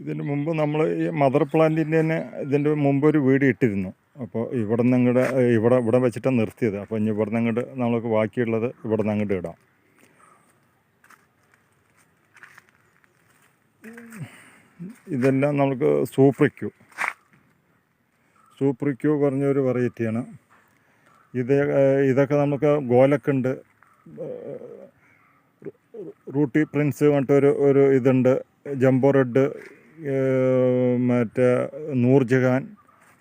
ഇതിന് മുമ്പ് നമ്മൾ ഈ മദർ പ്ലാന്റിന്റെ തന്നെ ഇതിന്റെ മുമ്പ് ഒരു വീട് ഇട്ടിരുന്നു. അപ്പോൾ ഇവിടെ നിന്ന് ഇങ്ങോട്ട് ഇവിടെ ഇവിടെ വെച്ചിട്ടാണ് നിർത്തിയത്. അപ്പോൾ ഇനി ഇവിടെ നിന്ന് അങ്ങോട്ട് നമ്മൾക്ക് ബാക്കിയുള്ളത് ഇവിടെ നിന്ന് അങ്ങോട്ട് ഇടാം. ഇതെല്ലാം നമുക്ക് സൂപ്രിക്യൂ. സൂപ്രിക്യൂ പറഞ്ഞൊരു വെറൈറ്റിയാണ്. ഇത് ഇതൊക്കെ നമുക്ക് ഗോലക്കുണ്ട്. റൂട്ടി പ്രിൻസ് പറഞ്ഞിട്ടൊരു ഒരു ഇതുണ്ട്. ജംബോ റെഡ് മറ്റേ നൂർജഹാൻ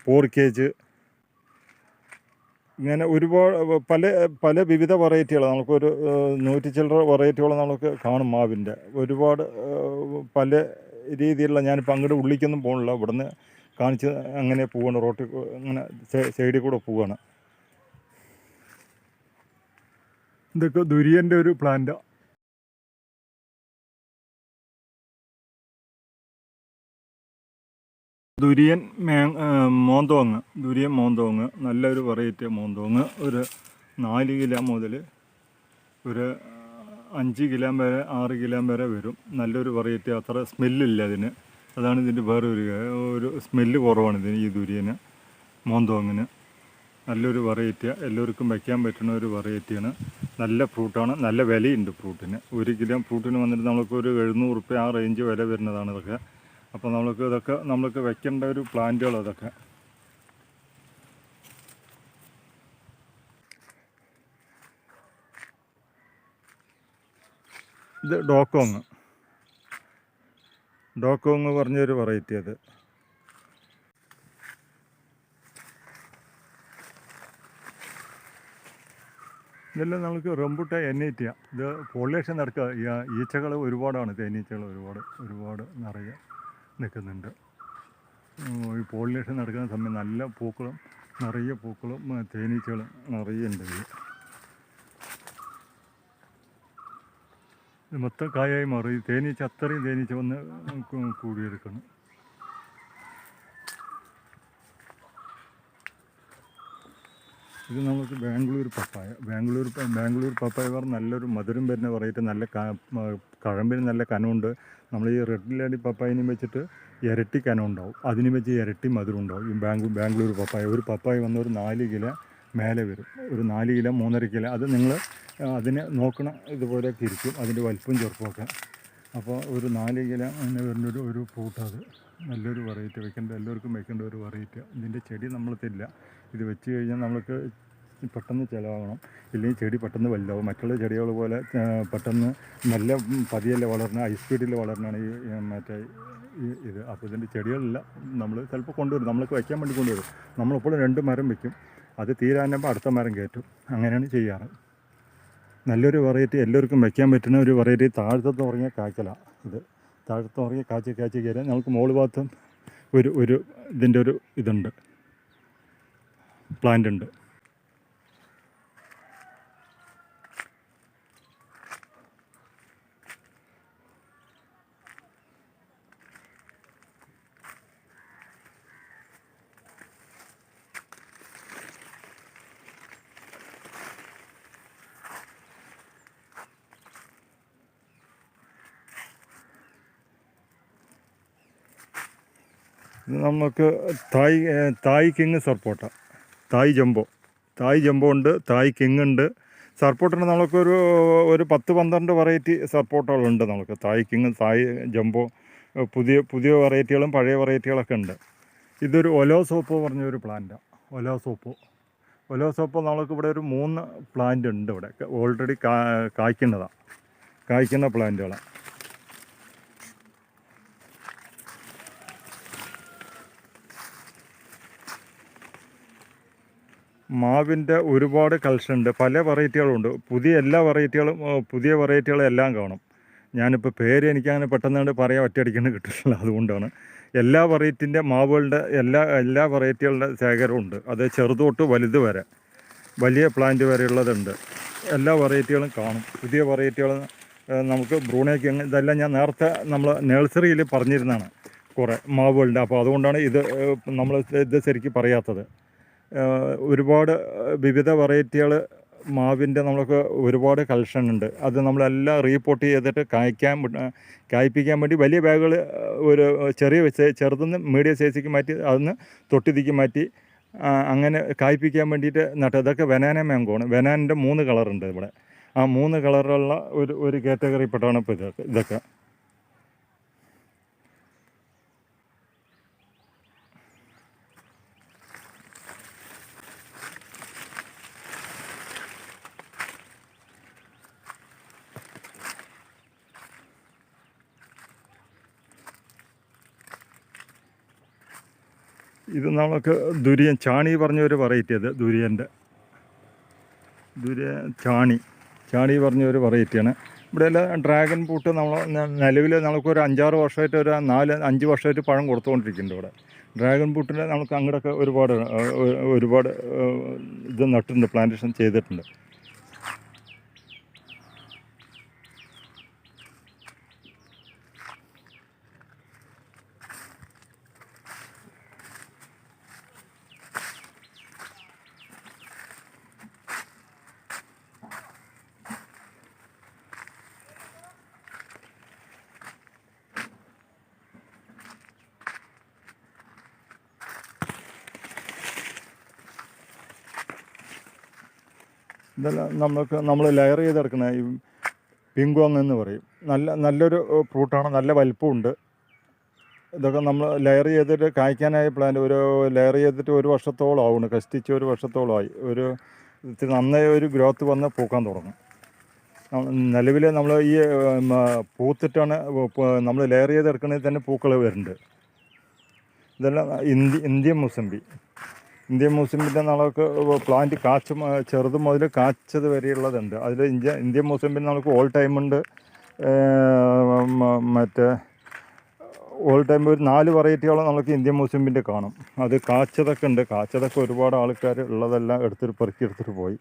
പോർക്കേജ് ഇങ്ങനെ ഒരുപാട് പല പല വിവിധ വെറൈറ്റികൾ നമുക്കൊരു നൂറ്റി ചില്ലറ വെറൈറ്റികൾ നമുക്ക് കാണും മാവിന്റെ. ഒരുപാട് പല രീതിയിലുള്ള ഞാൻ ഞാനിപ്പോൾ അങ്ങോട്ട് ഉള്ളിക്കൊന്നും പോകണില്ല ഇവിടുന്ന് കാണിച്ച് അങ്ങനെ പോവാണ്. റോട്ടിൽ അങ്ങനെ സൈഡിൽ കൂടെ പോവാണ്. ഇതൊക്കെ ദുര്യന്റെ ഒരു പ്ലാന്റാണ് ദുര്യൻ മേ മോന്തോങ് ദുരിയൻ മോന്തോങ് നല്ലൊരു വെറൈറ്റി മോന്തോങ്. ഒരു നാല് കിലോ മുതൽ ഒരു അഞ്ച് കിലോ വരെ ആറ് കിലോ വരെ വരും. നല്ലൊരു വെറൈറ്റി അത്ര സ്മെല്ലില്ല അതിന്. അതാണ് ഇതിന്റെ വേറെ ഒരു സ്മെല്ല് കുറവാണ് ഇതിന് ഈ ദുരിയന് മോന്തോങ്ങിന്. നല്ലൊരു വെറൈറ്റിയാണ് എല്ലാവർക്കും വയ്ക്കാൻ പറ്റുന്ന ഒരു വെറൈറ്റിയാണ് നല്ല ഫ്രൂട്ടാണ് നല്ല വിലയുണ്ട് ഫ്രൂട്ടിന് ഒരു കിലോ ഫ്രൂട്ടിന് വന്നിട്ട് നമുക്ക് ഒരു എഴുന്നൂറ് റുപ്യ ആ റേഞ്ച് വില വരുന്നതാണ് ഇതൊക്കെ. അപ്പോൾ നമ്മൾക്ക് ഇതൊക്കെ നമ്മൾക്ക് വെക്കേണ്ട ഒരു പ്ലാന്റുകൾ അതൊക്കെ ഇത് ഡോക്കോങ്. ഡോക്കോങ് പറഞ്ഞൊരു വെറൈറ്റി അത്. ഇതെല്ലാം നമുക്ക് റംബുട്ട എന്നേറ്റിയ ഇത് പോളിനേഷൻ നടക്കുക ഈച്ചകൾ ഒരുപാടാണ് തേനീച്ചകൾ ഒരുപാട് ഒരുപാട് നിറയെ. നിൽക്കുന്നുണ്ട്. ഈ പോളിനേഷൻ നടക്കുന്ന സമയം നല്ല പൂക്കളും നിറയെ പൂക്കളും തേനീച്ചകളും നിറയെ ഉണ്ട് മൊത്തം കായായി മാറി. തേനീച്ച അത്രയും തേനീച്ച വന്ന് കൂടിയെടുക്കണം. ഇത് നമുക്ക് ബാംഗ്ലൂർ പപ്പായ. ബാംഗ്ലൂർ ബാംഗ്ലൂർ പപ്പായ പറഞ്ഞ നല്ലൊരു മധുരം വരുന്ന വെറൈറ്റി നല്ല കഴമ്പിന് നല്ല കനമുണ്ട്. നമ്മൾ ഈ റെഡ് ലേഡി പപ്പായനും വെച്ചിട്ട് ഇരട്ടി കനം ഉണ്ടാവും അതിനും വെച്ച് ഇരട്ടി മധുരം ഉണ്ടാവും. ഈ ബാംഗ്ലൂർ ബാംഗ്ലൂർ പപ്പായ. ഒരു പപ്പായ വന്ന ഒരു നാല് കിലോ മേലെ വരും. ഒരു നാല് കിലോ മൂന്നര കിലോ. അത് നിങ്ങൾ അതിനെ നോക്കണ ഇതുപോലെ തിരിക്കും അതിന്റെ വലിപ്പം ചെറുപ്പമൊക്കെ അപ്പോൾ ഒരു നാല് കിലോ അങ്ങനെ വരുന്നൊരു ഒരു ഫ്രൂട്ടത് നല്ലൊരു വെറൈറ്റി വെക്കേണ്ട എല്ലാവർക്കും വെക്കേണ്ട ഒരു വെറൈറ്റി ഇതിന്റെ ചെടി നമ്മൾ തരില്ല ഇത് വെച്ച് കഴിഞ്ഞാൽ നമ്മൾക്ക് പെട്ടെന്ന് ചിലവാകണം. ഇല്ലെങ്കിൽ ചെടി പെട്ടെന്ന് വലുതാവും. മറ്റുള്ള ചെടികൾ പോലെ പെട്ടെന്ന് നല്ല പതിയല്ല വളർന്ന് ഹൈ സ്പീഡിൽ വളരണമാണ് ഈ മറ്റേ ഇത്. അപ്പോൾ ഇതിന്റെ ചെടികളില്ല. നമ്മൾ ചിലപ്പോൾ കൊണ്ടുവരും. നമ്മൾക്ക് വയ്ക്കാൻ വേണ്ടി കൊണ്ടുവരും. നമ്മളെപ്പോഴും രണ്ട് മരം വയ്ക്കും അത് തീരാനുമ്പോൾ അടുത്ത മരം കയറ്റും. അങ്ങനെയാണ് ചെയ്യാറ്. നല്ലൊരു വെറൈറ്റി എല്ലാവർക്കും വയ്ക്കാൻ പറ്റുന്ന ഒരു വെറൈറ്റി താഴത്തെ ഉറങ്ങിയ കായ്ക്കലാണ് ഇത്. താഴത്തെ ഇറങ്ങി കാച്ചി കാച്ചി കയറാൻ ഞങ്ങൾക്ക് മോൾ ഭാഗത്തും ഒരു ഒരു ഇതിന്റെ ഒരു ഇതുണ്ട്. പ്ലാന്റ് ഉണ്ട്. നമുക്ക് തായ് തായ് കിങ് സർപ്പോട്ട തായ് ജംബോ. തായ് ജംബോ ഉണ്ട് തായ് കിങ് ഉണ്ട്. സർപ്പോട്ടിന് നമുക്കൊരു ഒരു പത്ത് പന്ത്രണ്ട് വെറൈറ്റി സർപ്പോട്ടകളുണ്ട് നമുക്ക്. തായ് കിങ് തായ് ജംബോ പുതിയ പുതിയ വെറൈറ്റികളും പഴയ വെറൈറ്റികളൊക്കെ ഉണ്ട്. ഇതൊരു ഒലോ സോപ്പ് പറഞ്ഞൊരു പ്ലാന്റാണ് ഒലോ സോപ്പ്. ഒലോ സോപ്പ് നമുക്ക് ഇവിടെ ഒരു മൂന്ന് പ്ലാന്റ് ഉണ്ട് ഇവിടെ. ഓൾറെഡി കായ്ക്കുന്നതാണ് കായ്ക്കുന്ന പ്ലാന്റുകളാണ് മാവിന്റെ ഒരുപാട് കളക്ഷൻ ഉണ്ട് പല വെറൈറ്റികളുണ്ട്. പുതിയ എല്ലാ വെറൈറ്റികളും പുതിയ വെറൈറ്റികളും എല്ലാം കാണും. ഞാനിപ്പോൾ പേര് എനിക്കങ്ങനെ പെട്ടെന്ന് കണ്ട് പറയാൻ ഒറ്റയടിക്കുന്നു കിട്ടില്ല അതുകൊണ്ടാണ്. എല്ലാ വെറൈറ്റിന്റെ മാവുകളുടെ എല്ലാ എല്ലാ വെറൈറ്റികളുടെ ശേഖരമുണ്ട് അത് ചെറുതോട്ട് തൊട്ട് വലുത് വരെ. വലിയ പ്ലാന്റ് വരെയുള്ളതുണ്ട്. എല്ലാ വെറൈറ്റികളും കാണും. പുതിയ വെറൈറ്റികൾ നമുക്ക് ബ്രൂണേക്ക് ഇതെല്ലാം ഞാൻ നേരത്തെ നമ്മൾ നഴ്സറിയിൽ പറഞ്ഞിരുന്നതാണ് കുറേ മാവുകളുടെ. അപ്പോൾ അതുകൊണ്ടാണ് ഇത് നമ്മൾ ഇത് ശരിക്കും പറയാത്തത്. ഒരുപാട് വിവിധ വെറൈറ്റികൾ മാവിന്റെ നമ്മൾക്ക് ഒരുപാട് കളക്ഷൻ ഉണ്ട്. അത് നമ്മളെല്ലാം റീപോർട്ട് ചെയ്തിട്ട് കായ്ക്കാൻ കായ്പ്പിക്കാൻ വേണ്ടി വലിയ ബാഗുകൾ ഒരു ചെറിയ ചെറുതെന്ന് മീഡിയം സൈസിക്ക് മാറ്റി അതിന്ന് തൊട്ടിതിക്ക് മാറ്റി അങ്ങനെ കായ്പ്പിക്കാൻ വേണ്ടിയിട്ട് നട്ട്. ഇതൊക്കെ വെനാന മാങ്കോണ് വെനാനിന്റെ മൂന്ന് കളറുണ്ട് ഇവിടെ. ആ മൂന്ന് കളറുള്ള ഒരു ഒരു കാറ്റഗറിപ്പെട്ടാണ് ഇപ്പോൾ ഇതൊക്കെ ഇതൊക്കെ. ഇത് നമുക്ക് ദുരിയൻ ചാണി പറഞ്ഞ ഒരു വെറൈറ്റി അത് ദുരിയന്റെ. ദുരിയൻ ചാണി. ചാണി പറഞ്ഞ ഒരു വെറൈറ്റിയാണ് ഇവിടെ എല്ലാം ഡ്രാഗൺ ഫ്രൂട്ട് നമ്മൾ നിലവിൽ നമുക്കൊരു അഞ്ചാറ് വർഷമായിട്ട് ഒരു നാല് അഞ്ച് വർഷമായിട്ട് പഴം കൊടുത്തുകൊണ്ടിരിക്കുന്നുണ്ട് ഇവിടെ. ഡ്രാഗൺ ഫ്രൂട്ടിന് നമുക്ക് അങ്ങോട്ടൊക്കെ ഒരുപാട് ഒരുപാട് ഇത് നട്ടിട്ടുണ്ട് പ്ലാന്റേഷൻ ചെയ്തിട്ടുണ്ട്. ഇതെല്ലാം നമുക്ക് നമ്മൾ ലെയർ ചെയ്തെടുക്കുന്ന ഈ പിങ്കോങ് എന്ന് പറയും. നല്ല നല്ലൊരു ഫ്രൂട്ടാണ് നല്ല വലിപ്പമുണ്ട്. ഇതൊക്കെ നമ്മൾ ലെയർ ചെയ്തിട്ട് കായ്ക്കാനായ പ്ലാന്റ് ഒരു ലെയർ ചെയ്തിട്ട് ഒരു വർഷത്തോളം ആവുന്നു. കഷ്ടിച്ച് ഒരു വർഷത്തോളമായി ഒരു നന്നായി ഒരു ഗ്രോത്ത് വന്ന് പൂക്കാൻ തുടങ്ങും. നിലവിൽ നമ്മൾ ഈ പൂത്തിട്ടാണ് നമ്മൾ ലെയർ ചെയ്തെടുക്കണമെങ്കിൽ തന്നെ പൂക്കൾ വരുന്നുണ്ട്. ഇതെല്ലാം ഇന്ത്യ ഇന്ത്യൻ മുസമ്പി. ഇന്ത്യൻ മൂസമ്പിന്റെ നമുക്ക് പ്ലാന്റ് കാച്ച് ചെറുത് മുതൽ കാച്ചത് വരെയുള്ളതുണ്ട്. അതിൽ ഇന്ത്യ ഇന്ത്യൻ മൂസമ്പിന് നമുക്ക് ഓൾ ടൈം ഉണ്ട്. ഏർ മറ്റേ ഓൾ ടൈം ഒരു നാല് വെറൈറ്റിയോളം നമുക്ക് ഇന്ത്യൻ മൂസമ്പിന്റെ കാണും. അത് കാച്ചതൊക്കെ ഉണ്ട്. കാച്ചതൊക്കെ ഒരുപാട് ആൾക്കാർ ഉള്ളതെല്ലാം എടുത്തിട്ട് പെറുക്കി എടുത്തിട്ട് പോയി.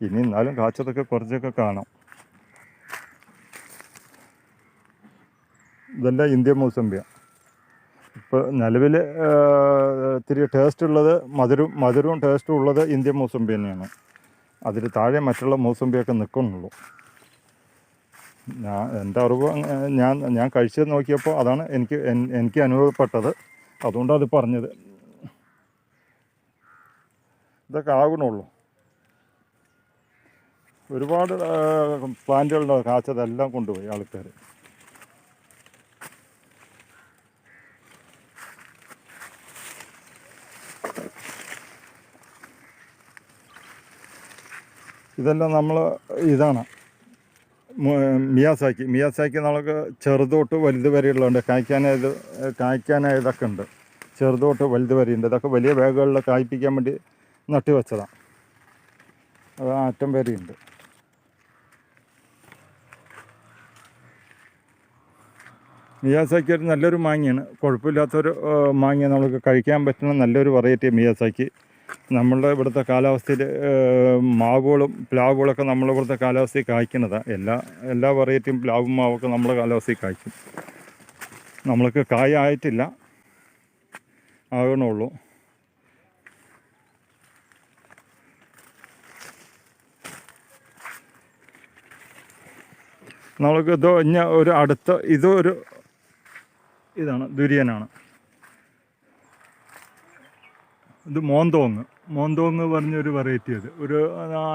ഇനി എന്നാലും കാച്ചതൊക്കെ കുറച്ചൊക്കെ കാണാം. ഇതെല്ലാം ഇന്ത്യൻ മൂസമ്പിയാണ് ഇപ്പോൾ നിലവിൽ ഇത്തിരി ടേസ്റ്റ് ഉള്ളത് മധുരം മധുരവും ടേസ്റ്റും ഉള്ളത് ഇന്ത്യൻ മൂസമ്പി തന്നെയാണ്. അതിൽ താഴെ മറ്റുള്ള മൂസമ്പിയൊക്കെ നിൽക്കുന്നുള്ളൂ ഞാൻ എന്റെ അറിവ് ഞാൻ ഞാൻ കഴിച്ചത് നോക്കിയപ്പോൾ അതാണ് എനിക്ക് എനിക്ക് അനുഭവപ്പെട്ടത്. അതുകൊണ്ടാണ് അത് പറഞ്ഞത്. ഇതൊക്കെ ആകണുള്ളൂ ഒരുപാട് പ്ലാന്റുകളുടെ കാച്ചതെല്ലാം കൊണ്ടുപോയി ആൾക്കാർ ഇതെല്ലാം നമ്മൾ ഇതാണ്. മിയാസാക്കി. മിയാസാക്കി നമുക്ക് ചെറുതോട്ട് വലുത് വരെയുള്ളതുണ്ട്. കായ്ക്കാനായത് കായ്ക്കാനായതൊക്കെ ഉണ്ട്. ചെറുതോട്ട് വലുത് വരെയുണ്ട്. ഇതൊക്കെ വലിയ ബാഗുകളിൽ കായ്പ്പിക്കാൻ വേണ്ടി നട്ടു വെച്ചതാണ്. അത് ആറ്റം വരെയുണ്ട്. മിയാസാക്കി ഒരു നല്ലൊരു മാങ്ങയാണ്. കുഴപ്പമില്ലാത്തൊരു മാങ്ങ നമുക്ക് കഴിക്കാൻ പറ്റുന്ന നല്ലൊരു വെറൈറ്റി മിയാസാക്കി. നമ്മളുടെ ഇവിടുത്തെ കാലാവസ്ഥയിൽ മാവുകളും പ്ലാവുകളൊക്കെ നമ്മളെ ഇവിടുത്തെ കാലാവസ്ഥയിൽ കായ്ക്കുന്നതാണ് എല്ലാ എല്ലാ വെറൈറ്റിയും പ്ലാവും മാവൊക്കെ നമ്മളെ കാലാവസ്ഥയിൽ കായ്ക്കും. നമ്മൾക്ക് കായ ആയിട്ടില്ല. ആകണുള്ളൂ നമ്മൾക്ക് ഇതോ ഇനി ഒരു അടുത്ത ഇതൊരു ഇതാണ് ദുര്യനാണ്. ഇത് മോന്തോങ് മോന്തോങ് പറഞ്ഞൊരു വെറൈറ്റി അത്. ഒരു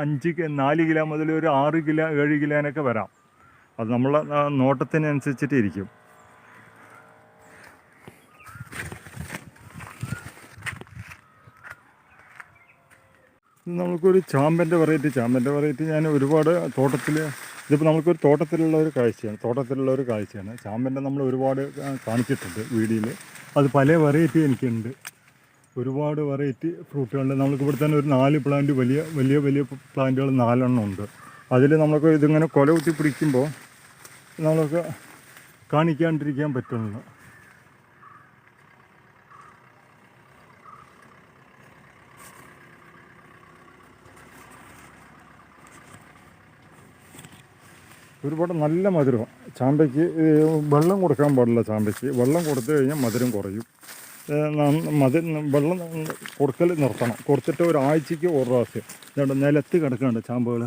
അഞ്ച് നാല് കിലോ മുതൽ ഒരു ആറ് കിലോ ഏഴ് കിലോനൊക്കെ വരാം. അത് നമ്മളെ നോട്ടത്തിനനുസരിച്ചിട്ട് ഇരിക്കും. നമുക്കൊരു ചാമ്പന്റെ വെറൈറ്റി ചാമ്പന്റെ വെറൈറ്റി ഞാൻ ഒരുപാട് തോട്ടത്തിൽ ഇതിപ്പോൾ നമുക്കൊരു തോട്ടത്തിലുള്ള ഒരു കാഴ്ചയാണ് തോട്ടത്തിലുള്ള ഒരു കാഴ്ചയാണ്. ചാമ്പന്റെ നമ്മൾ ഒരുപാട് കാണിച്ചിട്ടുണ്ട് വീഡിയോയിൽ അത് പല വെറൈറ്റി എനിക്കുണ്ട്. ഒരുപാട് വെറൈറ്റി ഫ്രൂട്ടുകളുണ്ട് നമുക്ക് ഇവിടെ തന്നെ ഒരു നാല് പ്ലാന്റ് വലിയ വലിയ വലിയ പ്ലാന്റുകൾ നാലെണ്ണം ഉണ്ട്. അതിൽ നമ്മൾക്ക് ഇതിങ്ങനെ കൊല കുത്തി പിടിക്കുമ്പോൾ നമുക്ക് കാണിക്കാണ്ടിരിക്കാൻ പറ്റുന്നു ഒരുപാട് നല്ല മധുരം. ചാമ്പയ്ക്ക് വെള്ളം കൊടുക്കാൻ പാടില്ല ചാമ്പയ്ക്ക്. വെള്ളം കൊടുത്തു കഴിഞ്ഞാൽ മധുരം കുറയും. മതി വെള്ളം കൊടുക്കൽ നിർത്തണം. കൊടുത്തിട്ട് ഒരാഴ്ചയ്ക്ക് ഒരു പ്രാവശ്യം. ഇതുകൊണ്ട് നിലത്ത് കിടക്കുന്നുണ്ട് ചാമ്പുകൾ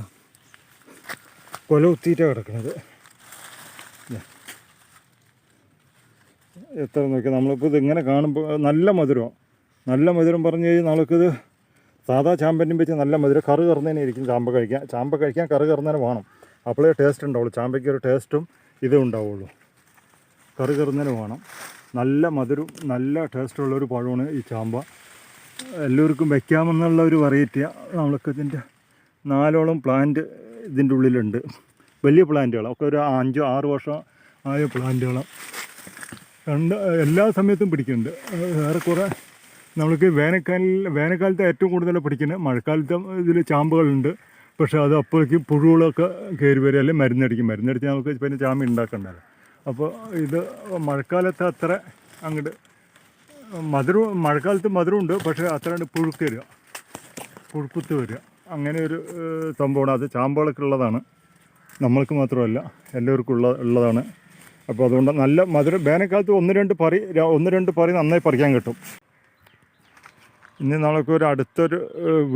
കൊല കുത്തിയിട്ടാണ് കിടക്കുന്നത്. എത്ര നോക്കി നമ്മളിപ്പോൾ ഇത് ഇങ്ങനെ കാണുമ്പോൾ നല്ല മധുരം നല്ല മധുരം പറഞ്ഞു കഴിഞ്ഞാൽ നമ്മൾക്കിത് സാധാ ചാമ്പനും വെച്ച് നല്ല മധുരം. കറ് കറന്നതിനെ ഇരിക്കും ചാമ്പ കഴിക്കാൻ. ചാമ്പ കഴിക്കാൻ കറ് കറന്നതിനെ വേണം. അപ്പോഴേ ടേസ്റ്റ് ഉണ്ടാവുള്ളൂ. ചാമ്പയ്ക്ക് ഒരു ടേസ്റ്റും ഇതും ഉണ്ടാവുള്ളൂ. കറി കറുന്നതിന് വേണം. നല്ല മധുരം നല്ല ടേസ്റ്റുള്ള ഒരു പഴമാണ് ഈ ചാമ്പ. എല്ലാവർക്കും വെക്കാമെന്നുള്ള ഒരു വെറൈറ്റിയാണ് നമ്മൾക്ക് ഇതിന്റെ നാലോളം പ്ലാന്റ് ഇതിന്റെ ഉള്ളിലുണ്ട്. വലിയ പ്ലാന്റുകളാണ് ഒക്കെ ഒരു അഞ്ചോ ആറ് വർഷം ആയ പ്ലാന്റുകളാണ് രണ്ട് എല്ലാ സമയത്തും പിടിക്കുന്നുണ്ട്. ഏറെക്കുറെ നമ്മൾക്ക് വേനൽക്കാലിൽ വേനൽക്കാലത്ത് ഏറ്റവും കൂടുതൽ പിടിക്കുന്നത് മഴക്കാലത്ത് ഇതിൽ ചാമ്പുകളുണ്ട്. പക്ഷേ അത് അപ്പോഴേക്കും പുഴുകളൊക്കെ കയറി വരിക അല്ലെങ്കിൽ മരുന്നടിക്കും. മരുന്നടിച്ച് നമുക്ക് പിന്നെ ചാമ്പ ഉണ്ടാക്കണ്ടല്ലോ. അപ്പോൾ ഇത് മഴക്കാലത്ത് അത്ര അങ്ങോട്ട് മധുരം മഴക്കാലത്ത് മധുരമുണ്ട് പക്ഷേ അത്ര കണ്ട് പുഴുക്ക് വരിക. പുഴുക്കുത്ത് വരിക. അങ്ങനെ ഒരു സംഭവമാണ്. അത് ചാമ്പകളൊക്കെ ഉള്ളതാണ്. നമ്മൾക്ക് മാത്രമല്ല എല്ലാവർക്കും ഉള്ള ഉള്ളതാണ്. അപ്പോൾ അതുകൊണ്ട് നല്ല മധുരം വേനൽക്കാലത്ത് ഒന്ന് രണ്ട് പറി ഒന്ന് രണ്ട് പറി നന്നായി പറിക്കാൻ കിട്ടും. ഇനി നമ്മൾക്ക് ഒരു അടുത്തൊരു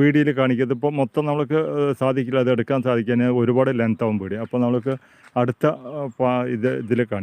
വീഡിയോയിൽ കാണിക്കും. ഇതിപ്പോൾ മൊത്തം നമ്മൾക്ക് സാധിക്കില്ല. അത് എടുക്കാൻ സാധിക്കാൻ ഒരുപാട് ലെങ്ത് ആവും അപ്പോൾ നമ്മൾക്ക് അടുത്ത ഇത് ഇതിൽ കാണിക്കും.